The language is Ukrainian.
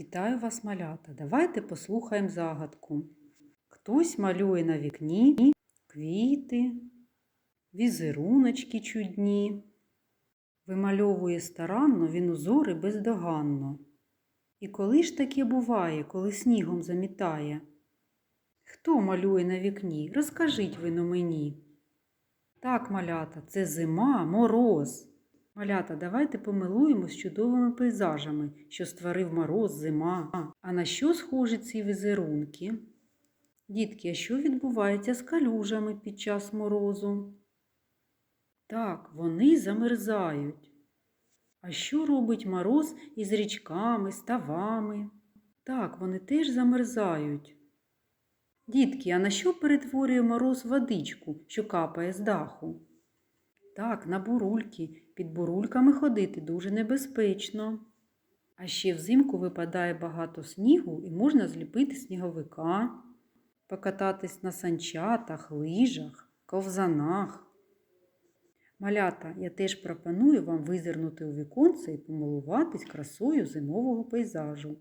Вітаю вас, малята! Давайте послухаємо загадку. Хтось малює на вікні квіти, візеруночки чудні. Вимальовує старанно він узори бездоганно. І коли ж таке буває, коли снігом замітає? Хто малює на вікні? Розкажіть ви но мені. Так, малята, це зима, мороз. Малята, давайте помилуємось чудовими пейзажами, що створив мороз, зима. А на що схожі ці візерунки? Дітки, а що відбувається з калюжами під час морозу? Так, вони замерзають. А що робить мороз із річками, ставами? Так, вони теж замерзають. Дітки, а на що перетворює мороз водичку, що капає з даху? Так, на бурульки. Під бурульками ходити дуже небезпечно. А ще взимку випадає багато снігу і можна зліпити сніговика, покататись на санчатах, лижах, ковзанах. Малята, я теж пропоную вам визирнути у віконце і помилуватись красою зимового пейзажу.